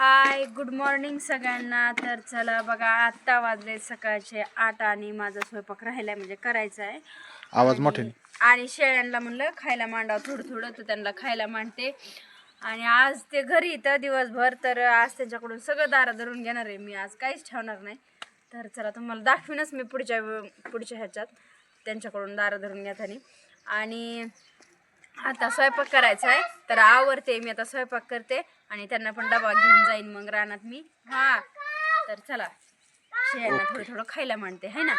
Hi good morning सगळ्यांना. तर चला बघा आत्ता वाजले सकाळचे आठ आणि माझा स्वयंपाक राहिलाय म्हणजे करायचा आहे. आवाज मोठ्याने आणि शेळ्यांना म्हणलं खायला मांडावं थोडं थोडं तर त्यांना खायला मांडते. आणि आज ते घरी तर दिवसभर तर आज त्यांच्याकडून सगळं दारा धरून घेणार आहे. मी आज काहीच ठेवणार नाही. तर चला तुम्हाला दाखवीनच मी पुढच्या पुढच्या ह्याच्यात त्यांच्याकडून दारा धरून घेताना. आणि आता स्वयंपाक करायचा आहे. तर आवरते मी आता स्वयंपाक करते आणि त्यांना पण डबा घेऊन जाईन मग रानात मी. हा. तर चला शेळ्यांना थोडं थोडं खायला मांडते है ना?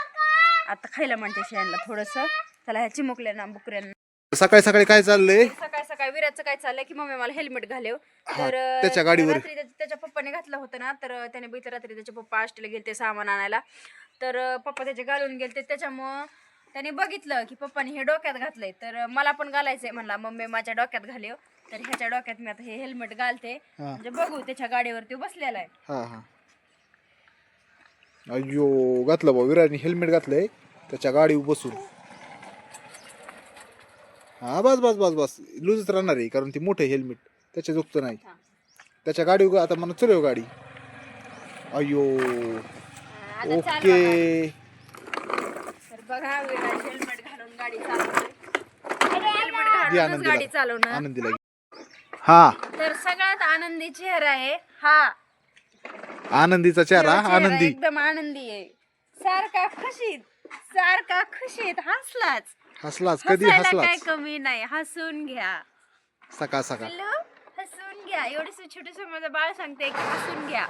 आता खायला मांडते शेळ्यांना थोडंसं. चला ह्या चिमुकल्यांना बुकऱ्यांना. सकाळी सकाळी काय चाललंय? सकाळी सकाळी विराचं काय चाललंय की मम्मी मला हेल्मेट घालेव. तर त्याच्या गाडीवर. रात्री त्याच्या त्याच्या पप्पाने घातलं होतं ना तर त्याने बघितलं रात्री त्याचे पप्पा आष्टीला गेलते सामान आणायला. तर पप्पा त्याचे घालून गेलते. त्याच्यामुळं त्याने बघितलं की पप्पाने हे डोक्यात घातलंय. तर मला पण घालायचंय म्हणला मम्मी माझ्या डोक्यात घालेव तर ह्याच्या डोक्यात मी आता हे हेल्मेट घालते. म्हणजे बघू त्याच्या गाडीवरती बसलेला आहे. हा हा. अय्यो घातलं भाऊ विराने हेल्मेट घातलंय त्याच्या गाडीवर बसून. हा बस बस बस बस. लूजच राहणार आहे कारण ती मोठं हेल्मेट त्याच्या जुक्त नाही. हा. त्याच्या गाडीवर आता मला चलव गाडी. आता आता. ओके. बघा विराज हेल्मेट घालून गाडी चालवतोय. हेल्मेट दे घालूनच गाडी आनंदीला. चालवणं आनंदीला हा. तर सगळ्यात आनंदी चेहरा आहे. हा. आनंदीचा चेहरा चेहरा आनंदी. एकदम आनंदी आहे. सारखा खुशीत सारखा खुशीत हसलाच. हसलाच कधी हसायला काय हसलाच? कमी नाही. हसून घ्या. सकाळ सकाळ. हॅलो? हसून घ्या. एवढीच छोटस माझं बाळ सांगते की हसून घ्या.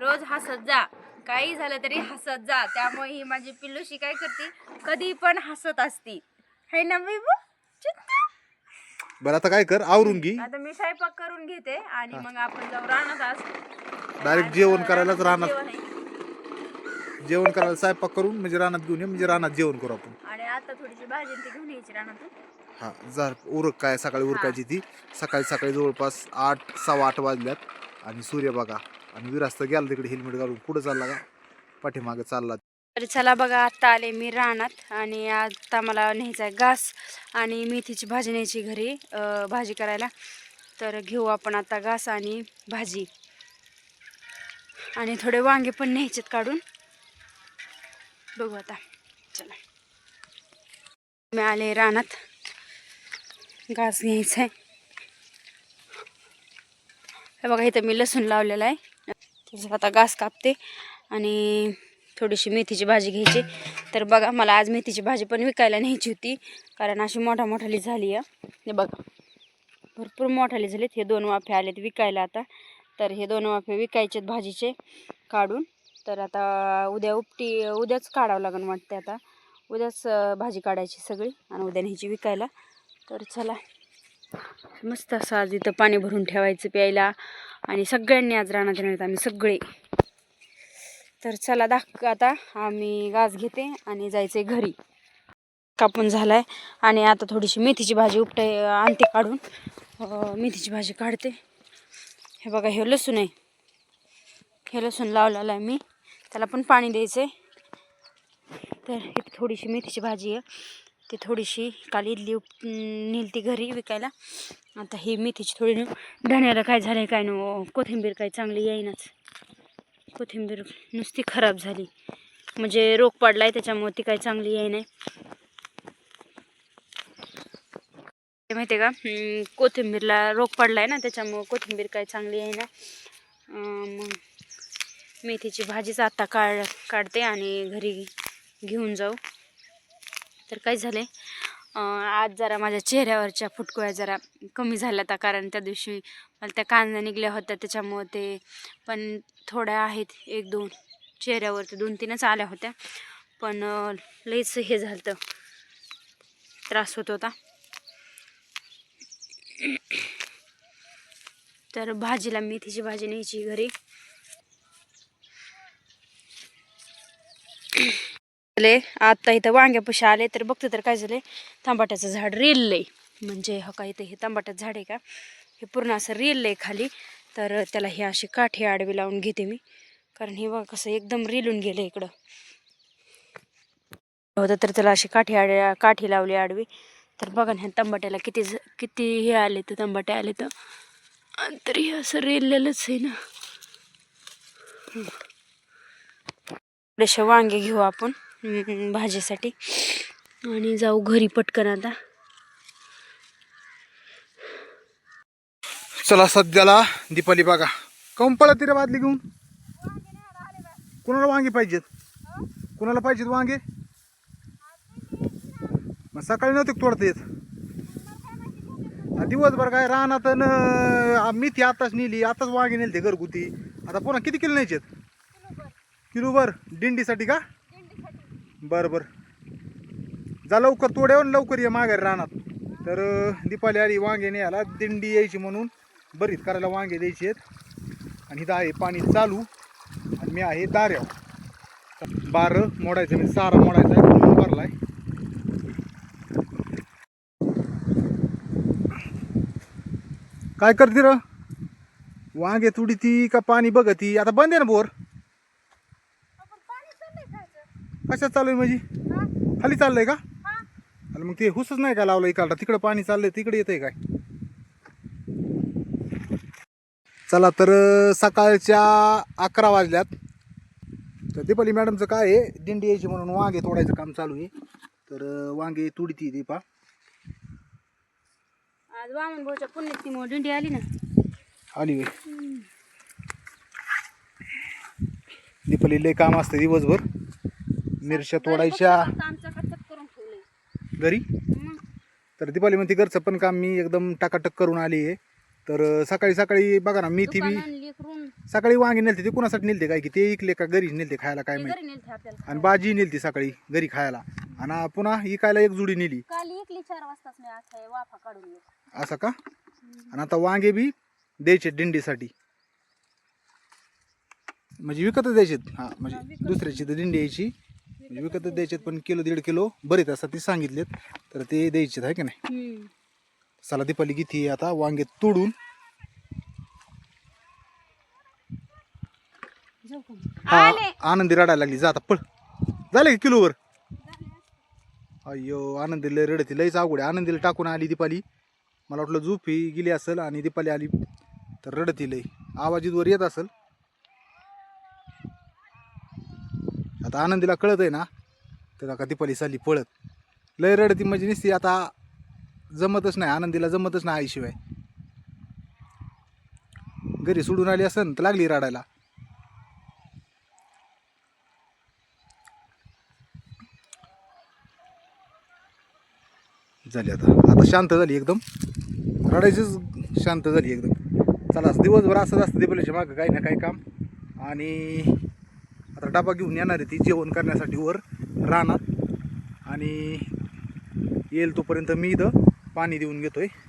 रोज हसत जा. काही झालं तरी हसत जा. त्यामुळे ही माझी पिल्लूशी काय करते? कधी पण हसत असती. है ना बिबू चित्ता? बरं आता काय कर? आवरून घे. आता मी स्वयंपाक करून घेते आणि मग आपण जाऊ राहणार आज. डायरेक्ट जेवण करायलाच राहणार जेवण आहे. जेवण करायला स्वयंपाक करून म्हणजे रानात घेऊन ये म्हणजे रानात जेवण करू आपण. आणि आता थोडीशी भाजी आणि ती घेऊन यायची रानातून. हा जर उरक काय सकाळी उरकायची ती. सकाळी सकाळी जवळपास आठ सव्वा आठ वाजल्यात. आणि सूर्य बघा आणि विरास्त गेला तिकडे हेल्मेट घालून. कुठं चालला का? पाठीमागे चालला. तर चला बघा आत्ता आले मी रानात आणि आत्ता मला न्यायचा आहे घास आणि मेथीची भाजी न्यायची घरी भाजी करायला. तर घेऊ आपण आता घास आणि भाजी. आणि थोडे वांगे पण न्यायचेत काढून. बघू आता. चला. मी आले रानात. घास घ्यायचा आहे बघा इथं मी लसूण लावलेला आहे. त्याच्यात आता घास कापते आणि थोडीशी मेथीची भाजी घ्यायची. तर बघा मला आज मेथीची भाजी पण विकायला न्यायची होती कारण अशी मोठा मोठाली झाली आहे. हे बघा भरपूर मोठाली झालीत. हे दोन वाफे आलेत विकायला आता. तर हे दोन वाफे विकायचेत भाजीचे काढून. तर आता उद्या उपटी उद्याच काढावं लागेल वाटते आता. उद्याच भाजी काढायची सगळी आणि उद्या न्यायची विकायला. तर चला मस्त असं आज इथं पाणी भरून ठेवायचं प्यायला. आणि सगळ्यांनी आज रानात येणार आम्ही सगळे. तर चला दाख आता. आम्ही गाज घेते आणि जायचे घरी. कापून झालाय. आणि आता थोडीशी मेथीची भाजी उपटाय आणते काढून. मेथीची भाजी काढते. हे बघा हे लसूण आहे. हे लसूण लावलेलं आहे मी. त्याला पण पाणी द्यायचं आहे तर थोडीशी मेथीची भाजी आहे. ती थोडीशी काल इडली नेलती घरी विकायला. आता ही मेथीची थोडी धण्याला काय झालं आहे काय न कोथिंबीर काय चांगली येईनाच. कोथिंबीर नुसती खराब झाली. म्हणजे रोग पडला आहे त्याच्यामुळे ती काही चांगली येई नाही ते माहिती आहे का कोथिंबीरला रोग पडला आहे ना त्याच्यामुळं कोथिंबीर काय चांगली आहे ना मग मेथीची भाजीच आता काढ काढते आणि घरी घेऊन जाऊ. तर काय झाले आज जरा माझ्या चेहऱ्यावरच्या फुटकुळ्या जरा कमी झाल्या आता कारण त्या दिवशी मला त्या कांदा निघल्या होत्या त्याच्यामुळं ते पण थोड्या आहेत एक दोन चेहऱ्यावरती दोन तीनच आल्या होत्या. पण लईच हे झालं त्रास होत होता. तर भाजीला मेथीची भाजी न्यायची घरी. आले आता इथं वांग्यापाशी आले तर बघते तर काय झाले? तांबाट्याचं झाड रेललंय. म्हणजे हा का इथं हे तांबाट्याचं झाड आहे का? हे पूर्ण असं रेललंय खाली. तर त्याला हे अशी काठी आडवी लावून घेते मी. कारण हे बघा कसं एकदम रेलून गेलं इकडं. होतं तर त्याला अशी काठी आड काठी लावली आडवी. तर बघा ना ह्या तंबाट्याला किती किती हे आले तर तंबाटे आले तर. आणि हे असं रेललेलंच आहे ना. थोडेसे वांगे घेऊ आपण. भाजीसाठी. आणि जाऊ घरी पटकन आता. चला सध्याला दीपाली बघा. काऊन पळत रे बादली घेऊन? कुणाला वांगे पाहिजेत? कुणाला पाहिजेत वांगे? मग सकाळी नव्हते तोडत तोडता येत? दिवसभर काय रानात न मी मेथी आताच नेली आताच वांगे नेलते घरगुती. आता पुन्हा किती किलो न्यायचेत? किलोभर? दिंडीसाठी का? बरं बरं जा लवकर तोड्यावर लवकर ये माघारी रानात. तर दीपाली आली वांगे न्यायला. दिंडी यायची म्हणून बरीच करायला वांगे द्यायचे आहेत. आणि इथं आहे पाणी चालू. आणि मी आहे दाऱ्यावर. बारं मोडायचं म्हणजे सारा मोडायचा आहे म्हणून भरलाय. काय करते र? वांगे तुडी ती का पाणी बघती? आता बंद आहे ना बोर? कशात चालू आहे माझी खाली चाललंय का? आणि मग ते हुसच नाही का लावलं इकडं? तिकडं पाणी चाललंय तिकडे येतंय काय? चला तर सकाळच्या अकरा वाजल्यात. तर दीपाली मॅडमचं काय आहे? दिंडी यायची म्हणून वांगे तोडायचं काम चालू आहे. तर वांगे तुडती दीपा. आज वामन भाऊच्या पुण्यतिमुळे दिंडी आली ना. आली वे दीपाली लय काम असतं दिवसभर. मिरच्या तोडायच्या. घरी? तर दीपाली म्हणते घरचं पण काम मी एकदम टाकाटक करून आली आहे. तर सकाळी सकाळी बघा ना मेथी बी सकाळी वांगे नेलते ते कुणासाठी नेलते काय? की ते इकले का घरी नेलते खायला काय माहिती? आणि भाजी नेलती सकाळी घरी खायला. आणि पुन्हा इकायला एक जुडी नेली. असं का? आणि आता वांगे बी द्यायचे दिंडीसाठी. म्हणजे विकतच द्यायचे हा म्हणजे दुसऱ्याची तर दिंडी यायची. म्हणजे विकतच द्यायचे पण किलो दीड किलो बरेच असतात ते सांगितलेत. तर ते द्यायचे आहे की नाही? चला दीपाली किती आता वांगे तोडून. जाऊ का हा आनंदी रडायला लागली. जा आता पळ. झाले का किलोवर? अय्यो आनंदी लय रडती. लयच अवघड आहे. आनंदीला टाकून आली दीपाली. मला वाटलं झोप ही गेली असेल आणि दीपाली आली. तर रडती लय. आवाज इथवर येत असेल. आता आनंदीला कळत आहे ना तर का दीपाली चालली पळत. लय रडती म्हणजे निसती आता जमतच नाही आनंदीला जमतच नाही आईशिवाय. घरी सोडून आली असेल तर लागली रडायला. झाली आता. आता शांत झाली एकदम. रडायचीच शांत झाली एकदम. चला दिवसभर असंच असतं दीपालीच्या मागं काही ना काही काम. आणि आता डबा घेऊन येणार आहे ती जेवण करण्यासाठी वर राहणार आणि येईल तोपर्यंत मी इथं पाणी देऊन घेतो आहे